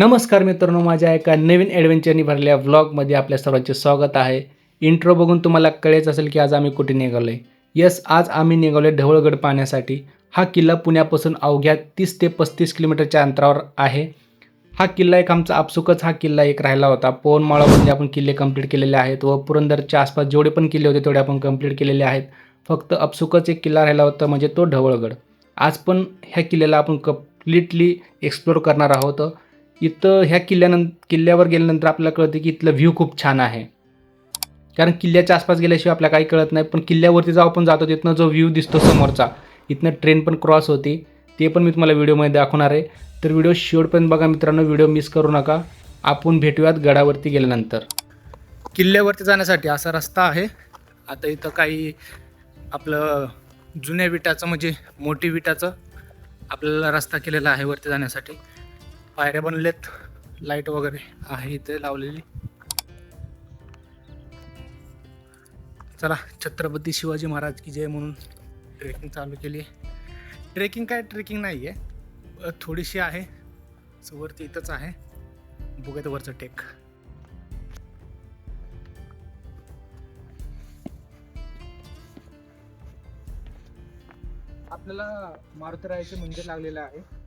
नमस्कार मित्रांनो माझ्या एका नवीन ॲडव्हेंचरनी भरलेल्या व्लॉगमध्ये आपल्या सर्वांचे स्वागत आहे. इंट्रो बघून तुम्हाला कळेच असेल की आज आम्ही कुठे निघालो आहे येस आज आम्ही निघालो आहे ढवळगड पाहण्यासाठी. हा किल्ला पुण्यापासून अवघ्या तीस ते पस्तीस किलोमीटरच्या अंतरावर आहे. हा किल्ला एक आमचा आपसुकच हा किल्ला एक राहिला होता. पोवनमाळामध्ये आपण किल्ले कंप्लीट केलेले आहेत व पुरंदरच्या आसपास जेवढे पण किल्ले होते तेवढे आपण कंप्लीट केलेले आहेत. फक्त आपसुकच एक किल्ला राहिला होता म्हणजे तो ढवळगड. आज पण ह्या किल्ल्याला आपण कम्प्लिटली एक्सप्लोर करणार आहोत. इथं ह्या किल्ल्यानं किल्ल्यावर गेल्यानंतर आपल्याला कळतं की इथलं व्ह्यू खूप छान आहे. कारण किल्ल्याच्या आसपास गेल्याशिवाय आपल्याला काही कळत नाही. पण किल्ल्यावरती जो आपण जातो तिथनं जो व्ह्यू दिसतो समोरचा इथनं ट्रेन पण क्रॉस होती. ते पण मी तुम्हाला व्हिडिओमध्ये दाखवणार आहे. तर व्हिडिओ शेवटपर्यंत बघा मित्रांनो व्हिडिओ मिस करू नका. आपण भेटूयात गडावरती गेल्यानंतर. किल्ल्यावरती जाण्यासाठी असा रस्ता आहे. आता इथं काही आपलं जुन्या विटाचं म्हणजे मोठी विटाचं आपल्याला रस्ता केलेला आहे वरती जाण्यासाठी. पायऱ्या बनलेत लाइट वगैरे आहे इथे लावलेली. चला छत्रपती शिवाजी महाराज की जय म्हणून ट्रेकिंग चालू केली आहे. ट्रेकिंग काय? ट्रेकिंग नाही आहे. थोडीशी आहे. वरती इथंच आहे. बघत वरचं टेक. आपल्याला मारुतीरायाचे मंदिर लागलेलं आहे.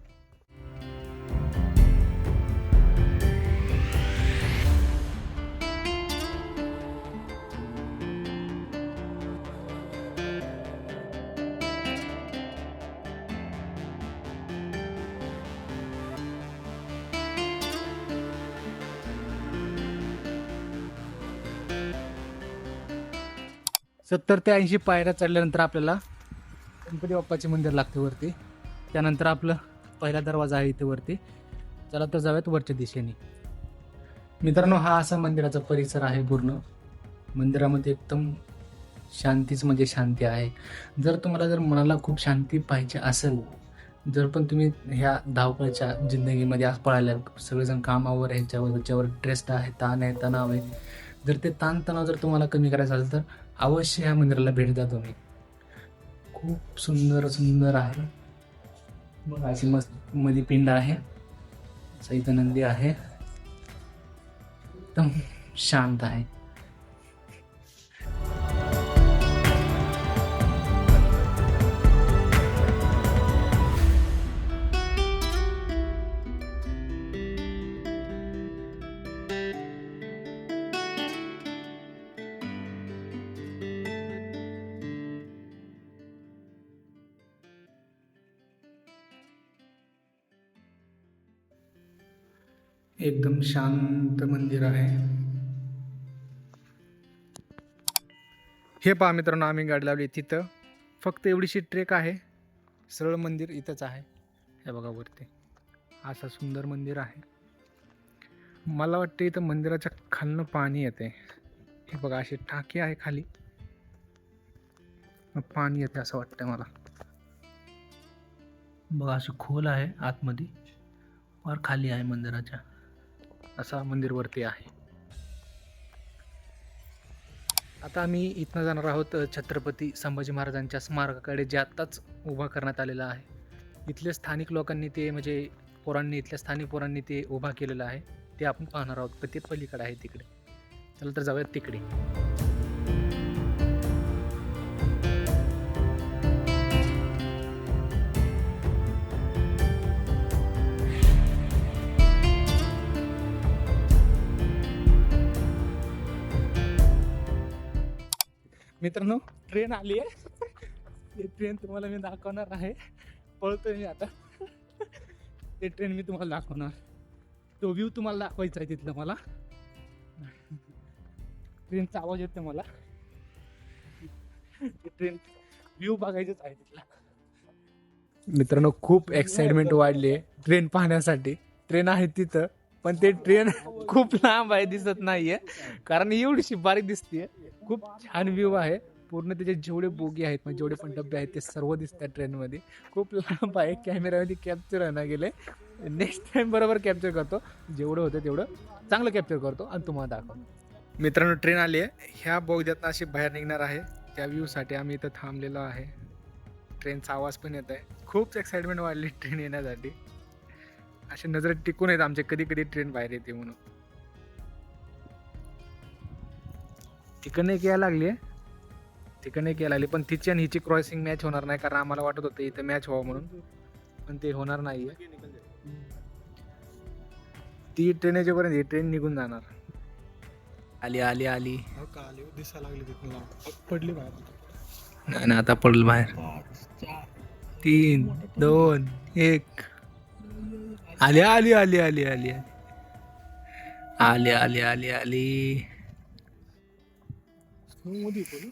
सत्तर ते ऐंशी पायऱ्या चढल्यानंतर आपल्याला गणपती बाप्पाचे मंदिर लागते वरती. त्यानंतर आपलं पहिला दरवाजा आहे इथे वरती. चला तर जाऊयात वरच्या दिशेने. मित्रांनो हा असा मंदिराचा परिसर आहे पूर्ण. मंदिरामध्ये एकदम शांतीच म्हणजे शांती आहे. जर तुम्हाला जर मनाला खूप शांती पाहिजे असेल जर पण तुम्ही ह्या धावपळीच्या जिंदगीमध्ये आज पळाल्या सगळेजण कामावर ह्याच्यावर ह्याच्यावर स्ट्रेस्ड आहे ताण आहे तणाव आहे जर ते ताणतणाव जर तुम्हाला कमी करायचं असेल तर अवश्य ह्या मंदिराला भेट द्या तुम्ही. खूप सुंदर सुंदर आहे. मग अशी मस्त मध्ये पिंड आहे. सैत नंदी आहे. एकदम शांत आहे. एकदम शांत मंदिर आहे. हे पहा मित्रांनो आम्ही गाडी लावली तिथं. फक्त एवढीशी ट्रेक आहे. सरळ मंदिर इथंच आहे. हे बघा वरती. असा सुंदर मंदिर आहे. मला वाटते इथं मंदिराच्या खालनं पाणी येते हे बघा अशी टाकी आहे खाली. मग पाणी येते असं वाटतं मला. बघा अशी खोल आहे आतमध्ये. वर खाली आहे मंदिराच्या. असा मंदिरवरती आहे. आता आम्ही इथनं जाणार आहोत छत्रपती संभाजी महाराजांच्या स्मारकाकडे जे आत्ताच उभा करण्यात आलेला आहे. इथल्या स्थानिक लोकांनी ते म्हणजे पोरांनी इथल्या स्थानिक पोरांनी ते उभा केलेलं आहे. ते आपण पाहणार आहोत पण ते पलीकडे आहे तिकडे. चला तर जाऊयात तिकडे. मित्रांनो ट्रेन आली आहे. ट्रेन तुम्हाला मी दाखवणार आहे. पळतोय मी आता. ते ट्रेन मी तुम्हाला दाखवणार. तो व्ह्यू तुम्हाला दाखवायचा आहे तिथलं मला. ट्रेनचा आवाज येतो मला. ट्रेन व्ह्यू बघायचंच आहे तिथला. मित्रांनो खूप एक्साइटमेंट वाढली आहे. ट्रेन पाहण्यासाठी. ट्रेन आहे तिथं. पण ते ट्रेन खूप लांब आहे दिसत नाहीये. कारण एवढीशी बारीक दिसते खूप छान व्ह्यू आहे. पूर्ण त्याचे जेवढे बोगी आहेत म्हणजे जेवढे पण डबे आहेत ते सर्व दिसतात ट्रेनमध्ये खूप लांब आहे. कॅमेऱ्यामध्ये कॅप्चर होणार गेले. नेक्स्ट टाइम बरोबर कॅप्चर करतो. जेवढं होतं तेवढं चांगलं कॅप्चर करतो आणि तुम्हाला दाखवतो. मित्रांनो ट्रेन आली आहे. ह्या बोगद्यातनं अशी बाहेर निघणार आहे. त्या व्ह्यूसाठी आम्ही इथं थांबलेलो आहे. ट्रेनचा आवाज पण येत आहे खूप एक्साइटमेंट वाढली ट्रेन येण्यासाठी. असे नजर टिकून आहेत आमचे कधी कधी ट्रेन बाहेर येते म्हणून. तिकडनं एक यायला लागली तिकडनं एक यायला लागली पण तिची आणि हिची क्रॉसिंग मॅच होणार नाही कारण आम्हाला वाटत होतं इथं मॅच व्हावं म्हणून. पण ते होणार नाही ती ट्रेन याच्यापर्यंत ही ट्रेन निघून जाणार. आली आली आली. हो का आली? दिसा लागली तिथून. पडली बाहेर नाही ना आता पडल बाहेर. तीन दोन एक. आली आली आली आली आली आली. आली आली आली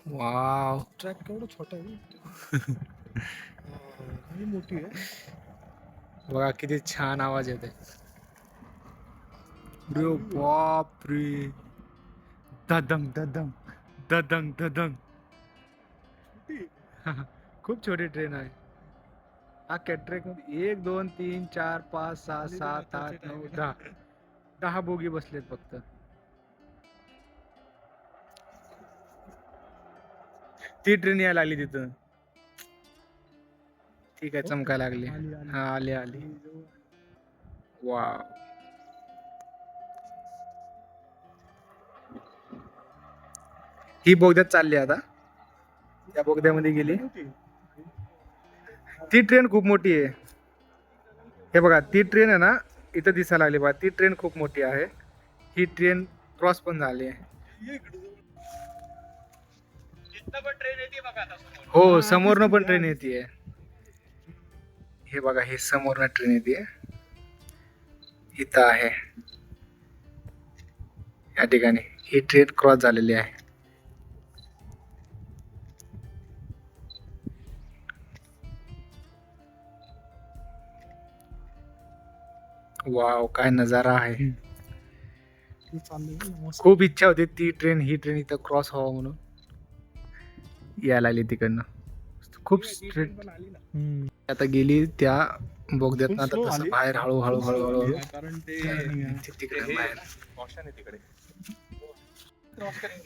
वाव. ट्रॅक केवढा छोटा आहे मोठी आहे. बघा किती छान आवाज येते रे बाप रे ददंग ददंग ददंग ददंग. खूप छोटी ट्रेन आहे. हा ट्रेक एक दोन तीन चार पाच सहा सात आठ नऊ दहा. दहा बोगी बसलेत फक्त. ती ट्रेन यायला लागली तिथं. ठीक आहे चमकायला लागली. हा आली आली. वा ही बोगद्यात चालली आता. त्या बोगद्यामध्ये गेली. ती ट्रेन खूप मोठी आहे. हे बघा ती ट्रेन आहे ना इथं दिसायला लागली बघा ती ट्रेन खूप मोठी आहे. ही ट्रेन क्रॉस पण झाली आहे. हो समोरनं पण ट्रेन येते हे बघा हे समोरनं ट्रेन येते इथं आहे. या ठिकाणी ही ट्रेन क्रॉस झालेली आहे. वाव काय नजारा आहे. ती ना. खूप इच्छा होती ती ट्रेन ही ट्रेन इथं क्रॉस व्हावं म्हणून. यायला आली तिकडनं. खूप स्ट्रेट आली ना. आता गेली त्या बोगद्यात आता slow तसं आली. बाहेर हळू हळू हळू हळू हळू कारण ते ते तिकडे बाहेर. तिकडे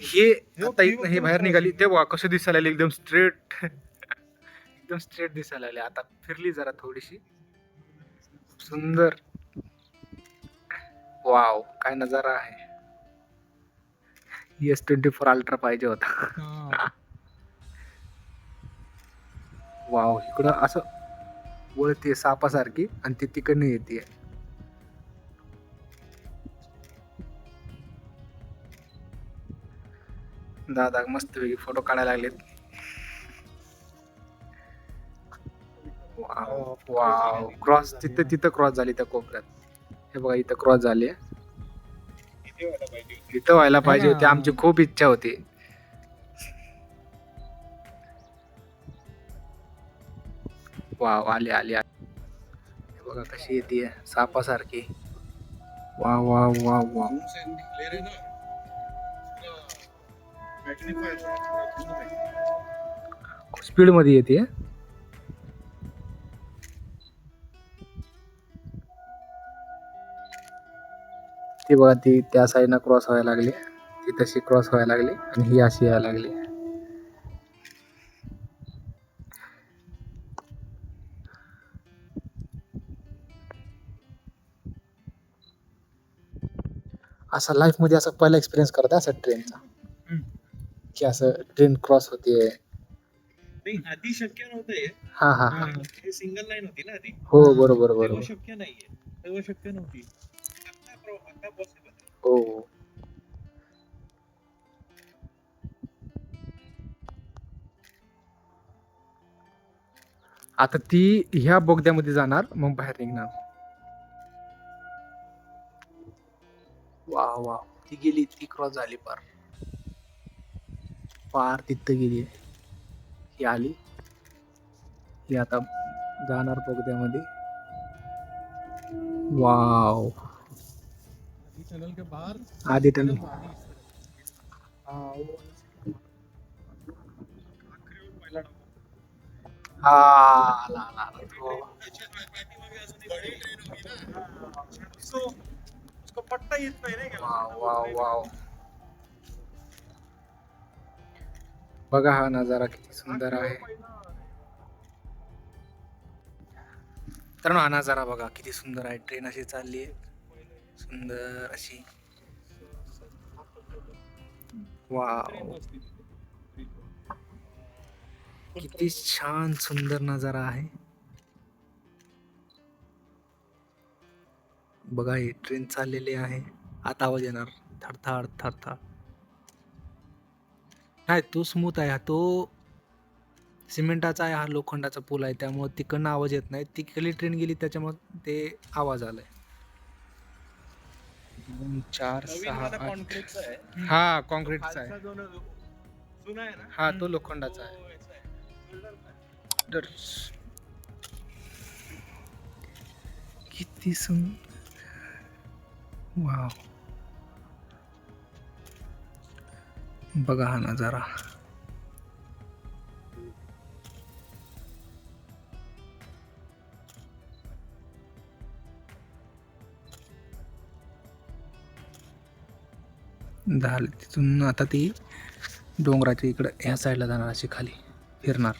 हे आता हे बाहेर निघाली तेव्हा कसं दिसायला लागले? एकदम स्ट्रेट एकदम स्ट्रेट दिसायला लागले. आता फिरली जरा थोडीशी. सुंदर. वाव काय नजारा आहे. एस ट्वेंटी फोर अल्ट्रा पाहिजे होता. वाव इकडं असं वळते सापासारखी आणि ती तिकडनं येते. दादा मस्तपैकी फोटो काढायला लागलेत. वाव वाव क्रॉस तिथं तिथं क्रॉस झाली त्या कोपऱ्यात. हे बघा इथं क्रॉस झाली इथं व्हायला पाहिजे होती. आमची खूप इच्छा होती. वाव आली आली आली. हे बघा कशी येते सापासारखी. वा वा वा वा स्पीडमध्ये येते ती बघा ती त्या साईडनं क्रॉस व्हायला लागली. ती तशी क्रॉस व्हायला लागली आणि ही अशी यायला लागली. असा लाईफमध्ये असा पहिला एक्सपिरियन्स करत असा ट्रेनचा की असं ट्रेन क्रॉस होते नाही आधी शक्य नव्हतं हे. हा हा सिंगल लाईन होती ना आधी. हो बरोबर बरोबर. शक्य नाहीये. शक्य नव्हती. हो. आता ती ह्या बोगद्यामध्ये जाणार मग बाहेर निघणार. वा वा. ती गेली ती क्रॉस झाली पार. पार तिथं गेली. ही आली. ही आता जाणार बोगद्यामध्ये. वाव. टनल के बाहर। आधी टन। हाँ. उसको पट्टा येत नाही नाही वाव वाव वाव बघा हा नजारा किती सुंदर आहे. मित्रांनो हा नजारा बघा किती सुंदर आहे. ट्रेन अशी चालली आहे. सुंदर अशी. वाव. किती छान सुंदर नजारा आहे. बघा ही ट्रेन चाललेली आहे. आता आवाज येणार. थडथड थडथड नाही तो स्मूथ आहे हा. तो सिमेंटाचा आहे हा लोखंडाचा पूल आहे. त्यामुळे तिकडनं आवाज येत नाही. तिकडली ट्रेन गेली त्याच्यामुळे ते आवाज आलाय. दोन चार सहा आठ. कॉन्क्रीटचा आहे. हा कॉन्क्रीटचा आहे. हा तो लोखंडाचा आहे. तर किती सुन वाव. बघा हा नजारा. झालं तिथून आता ती डोंगराच्या इकडं ह्या साईडला जाणार अशी खाली फिरणार.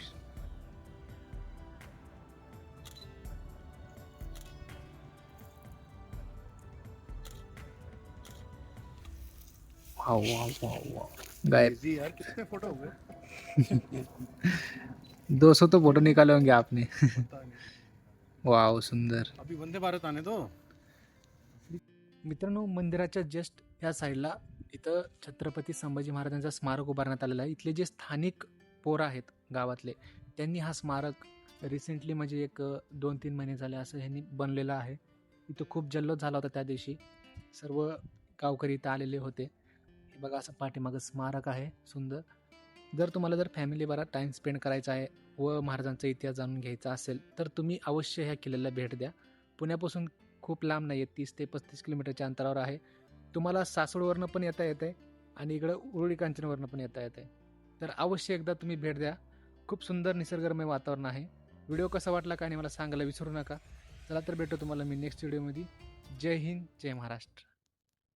Wow wow wow wow. गायब. Crazy यार कितने फोटो हो दो सौ तो फोटो निकाले होंगे आपने। वाव सुंदर. अभी वंदे भारत आने दो. मित्रांनो मंदिराच्या जस्ट या साईडला इथं छत्रपती संभाजी महाराजांचा स्मारक उभारण्यात आलेला आहे. इथले जे स्थानिक पोरं आहेत गावातले त्यांनी हा स्मारक रिसेंटली म्हणजे एक दोन तीन महिने झाले असं ह्यांनी बनलेलं आहे. इथं खूप जल्लोष झाला होता त्या दिवशी. सर्व गावकरी इथं आलेले होते. हे बघा असं पाठीमागं स्मारक आहे सुंदर. जर तुम्हाला जर फॅमिलीबरोबर टाईम स्पेंड करायचा आहे व महाराजांचा इतिहास जाणून घ्यायचा असेल तर तुम्ही अवश्य ह्या किल्ल्याला भेट द्या. पुण्यापासून खूप लांब नाही आहे तीस ते पस्तीस किलोमीटरच्या अंतरावर आहे. तुम्हाला सासवडवरनं पण येता येते आणि इकडं उरुळी कांचनवरनं पण येता येते तर अवश्य एकदा तुम्ही भेट द्या. खूप सुंदर निसर्गरम्य वातावरण आहे. व्हिडिओ कसा वाटला का आणि मला सांगायला विसरू नका. चला तर भेटू तुम्हाला मी नेक्स्ट व्हिडिओमध्ये जय हिंद जय महाराष्ट्र.